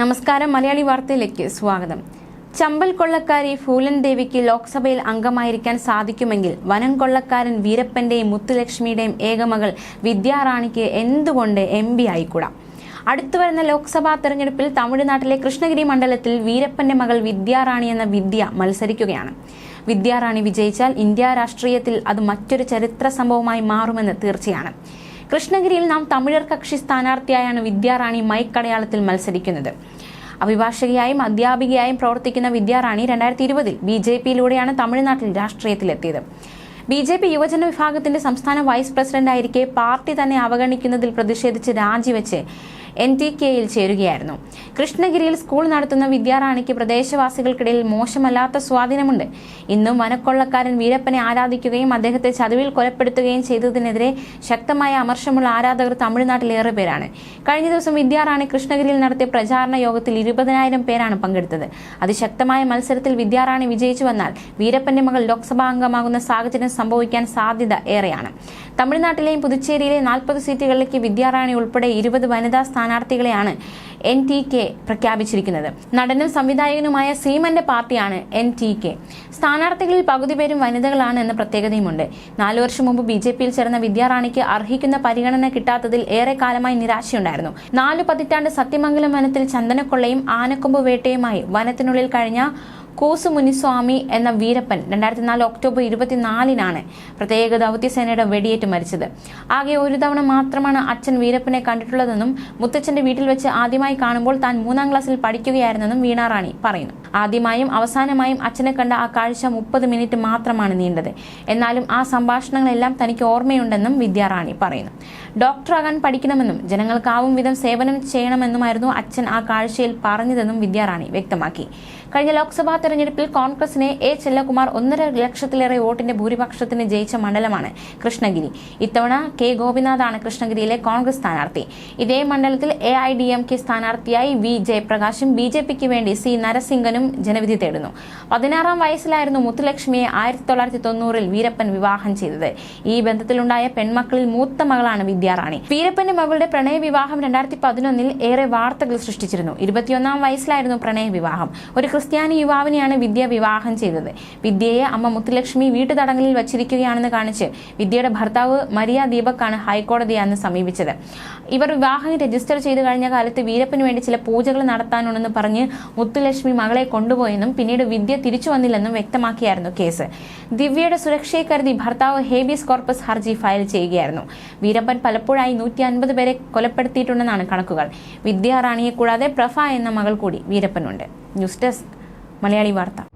നമസ്കാരം. മലയാളി വാർത്തയിലേക്ക് സ്വാഗതം. ചമ്പൽ കൊള്ളക്കാരി ഫൂലൻ ദേവിക്ക് ലോക്സഭയിൽ അംഗമായിരിക്കാൻ സാധിക്കുമെങ്കിൽ വനം കൊള്ളക്കാരൻ വീരപ്പന്റെയും മുത്തുലക്ഷ്മിയുടെയും ഏകമകൾ വിദ്യാറാണിക്ക് എന്തുകൊണ്ട് എം പി ആയിക്കൂടാ? അടുത്തു വരുന്ന ലോക്സഭാ തെരഞ്ഞെടുപ്പിൽ തമിഴ്നാട്ടിലെ കൃഷ്ണഗിരി മണ്ഡലത്തിൽ വീരപ്പന്റെ മകൾ വിദ്യാറാണി എന്ന വിദ്യ മത്സരിക്കുകയാണ്. വിദ്യാറാണി വിജയിച്ചാൽ ഇന്ത്യ രാഷ്ട്രീയത്തിൽ അത് മറ്റൊരു ചരിത്ര സംഭവമായി മാറുമെന്ന് തീർച്ചയാണ്. കൃഷ്ണഗിരിയിൽ നാം തമിഴർ കക്ഷി സ്ഥാനാർത്ഥിയായാണ് വിദ്യാറാണി മൈക്കടയാളത്തിൽ മത്സരിക്കുന്നത്. അഭിഭാഷകയായും അധ്യാപികയായും പ്രവർത്തിക്കുന്ന വിദ്യാറാണി രണ്ടായിരത്തി ഇരുപതിൽ ബി ജെ പിയിലൂടെയാണ് തമിഴ്നാട്ടിൽ രാഷ്ട്രീയത്തിലെത്തിയത്. ബി ജെ പി യുവജന വിഭാഗത്തിന്റെ സംസ്ഥാന വൈസ് പ്രസിഡന്റായിരിക്കെ പാർട്ടി തന്നെ അവഗണിക്കുന്നതിൽ പ്രതിഷേധിച്ച് രാജിവെച്ച് എൻ ടി കെയിൽ ചേരുകയായിരുന്നു. കൃഷ്ണഗിരിയിൽ സ്കൂൾ നടത്തുന്ന വിദ്യാറാണിക്ക് പ്രദേശവാസികൾക്കിടയിൽ മോശമല്ലാത്ത സ്വാധീനമുണ്ട്. ഇന്നും വനക്കൊള്ളക്കാരൻ വീരപ്പനെ ആരാധിക്കുകയും അദ്ദേഹത്തെ ചതുവിൽ കൊലപ്പെടുത്തുകയും ചെയ്തതിനെതിരെ ശക്തമായ അമർഷമുള്ള ആരാധകർ തമിഴ്നാട്ടിൽ ഏറെ പേരാണ്. കഴിഞ്ഞ ദിവസം വിദ്യാറാണി കൃഷ്ണഗിരിയിൽ നടത്തിയ പ്രചാരണ യോഗത്തിൽ ഇരുപതിനായിരം പേരാണ് പങ്കെടുത്തത്. അതിശക്തമായ മത്സരത്തിൽ വിദ്യാറാണി വിജയിച്ചു വന്നാൽ വീരപ്പന്റെ മകൾ ലോക്സഭാ അംഗമാകുന്ന സാഹചര്യം സംഭവിക്കാൻ സാധ്യത ഏറെയാണ്. തമിഴ്നാട്ടിലെയും പുതുച്ചേരിയിലെ നാൽപ്പത് സീറ്റുകളിലേക്ക് വിദ്യാറാണി ഉൾപ്പെടെ ഇരുപത് വനിതാ സ്ഥാനാർത്ഥികളെയാണ് എൻ ടി കെ പ്രഖ്യാപിച്ചിരിക്കുന്നത്. നടനും സംവിധായകനുമായ സീമന്റെ പാർട്ടിയാണ് എൻ ടി കെ. സ്ഥാനാർത്ഥികളിൽ പകുതി പേരും വനിതകളാണ് എന്ന പ്രത്യേകതയുമുണ്ട്. നാലു വർഷം മുമ്പ് ബി ജെ പിയിൽ ചേർന്ന വിദ്യാറാണിക്ക് അർഹിക്കുന്ന പരിഗണന കിട്ടാത്തതിൽ ഏറെ കാലമായി നിരാശയുണ്ടായിരുന്നു. നാലു പതിറ്റാണ്ട് സത്യമംഗലം വനത്തിൽ ചന്ദനക്കൊള്ളയും ആനക്കൊമ്പ് വേട്ടയുമായി വനത്തിനുള്ളിൽ കഴിഞ്ഞ കൂസു മുനിസ്വാമി എന്ന വീരപ്പൻ രണ്ടായിരത്തി നാല് ഒക്ടോബർ ഇരുപത്തിനാലിനാണ് പ്രത്യേക ദൗത്യസേനയുടെ വെടിയേറ്റ് മരിച്ചത്. ആകെ ഒരു തവണ മാത്രമാണ് അച്ഛൻ വീരപ്പനെ കണ്ടിട്ടുള്ളതെന്നും മുത്തച്ഛന്റെ വീട്ടിൽ വെച്ച് ആദ്യമായി കാണുമ്പോൾ താൻ മൂന്നാം ക്ലാസ്സിൽ പഠിക്കുകയായിരുന്നെന്നും വീണാറാണി പറയുന്നു. ആദ്യമായും അവസാനമായും അച്ഛനെ കണ്ട ആ കാഴ്ച മുപ്പത് മിനിറ്റ് മാത്രമാണ് നീണ്ടത്. എന്നാലും ആ സംഭാഷണങ്ങളെല്ലാം തനിക്ക് ഓർമ്മയുണ്ടെന്നും വിദ്യാറാണി പറയുന്നു. ഡോക്ടറാകാൻ പഠിക്കണമെന്നും ജനങ്ങൾക്കാവും വിധം സേവനം ചെയ്യണമെന്നുമായിരുന്നു അച്ഛൻ ആ കാഴ്ചയിൽ പറഞ്ഞതെന്നും വിദ്യാറാണി വ്യക്തമാക്കി. കഴിഞ്ഞ ലോക്സഭാ തെരഞ്ഞെടുപ്പിൽ കോൺഗ്രസിനെ എ ചെല്ലകുമാർ ഒന്നര ലക്ഷത്തിലേറെ വോട്ടിന്റെ ഭൂരിപക്ഷത്തിന് ജയിച്ച മണ്ഡലമാണ് കൃഷ്ണഗിരി. ഇത്തവണ കെ ഗോപിനാഥാണ് കൃഷ്ണഗിരിയിലെ കോൺഗ്രസ് സ്ഥാനാർത്ഥി. ഇതേ മണ്ഡലത്തിൽ A I D M K സ്ഥാനാർത്ഥിയായി വി ജയപ്രകാശും ബി ജെ പിക്ക് വേണ്ടി സി നരസിംഗനും ജനവിധി തേടുന്നു. പതിനാറാം വയസ്സിലായിരുന്നു മുത്തുലക്ഷ്മിയെ ആയിരത്തി തൊള്ളായിരത്തി തൊണ്ണൂറിൽ വീരപ്പൻ വിവാഹം ചെയ്തത്. ഈ ബന്ധത്തിലുണ്ടായ പെൺമക്കളിൽ മൂത്ത മകളാണ് വിദ്യാറാണി വീരപ്പന്റെ മകളുടെ പ്രണയ വിവാഹം രണ്ടായിരത്തി പതിനൊന്നിൽ ഏറെ വാർത്തകൾ സൃഷ്ടിച്ചിരുന്നു. ഇരുപത്തിയൊന്നാം വയസ്സിലായിരുന്നു പ്രണയ വിവാഹം. ഒരു ക്രിസ്ത്യാനി യുവാവിനെയാണ് വിദ്യ വിവാഹം ചെയ്തത്. വിദ്യയെ അമ്മ മുത്തുലക്ഷ്മി വീട്ടു തടങ്കലിൽ വച്ചിരിക്കുകയാണെന്ന് കാണിച്ച് വിദ്യയുടെ ഭർത്താവ് മരിയ ദീപക്കാണ് ഹൈക്കോടതിയെ അന്ന് സമീപിച്ചത്. ഇവർ വിവാഹം രജിസ്റ്റർ ചെയ്തു കഴിഞ്ഞ കാലത്ത് വീരപ്പന് വേണ്ടി ചില പൂജകൾ നടത്താനുണ്ടെന്ന് പറഞ്ഞ് മുത്തുലക്ഷ്മി മകളെ കൊണ്ടുപോയെന്നും പിന്നീട് വിദ്യ തിരിച്ചു വന്നില്ലെന്നും വ്യക്തമാക്കിയായിരുന്നു കേസ്. ദിവ്യയുടെ സുരക്ഷയെ കരുതി ഭർത്താവ് ഹേബിയസ് കോർപ്പസ് ഹർജി ഫയൽ ചെയ്യുകയായിരുന്നു. വീരപ്പൻ പലപ്പോഴായി നൂറ്റി അൻപത് പേരെ കൊലപ്പെടുത്തിയിട്ടുണ്ടെന്നാണ് കണക്കുകൾ. വിദ്യാറാണിയെ കൂടാതെ പ്രഫ എന്ന മകൾ കൂടി വീരപ്പനുണ്ട്. ന്യൂസ് ഡെസ്ക് മലയാളി വാർത്ത.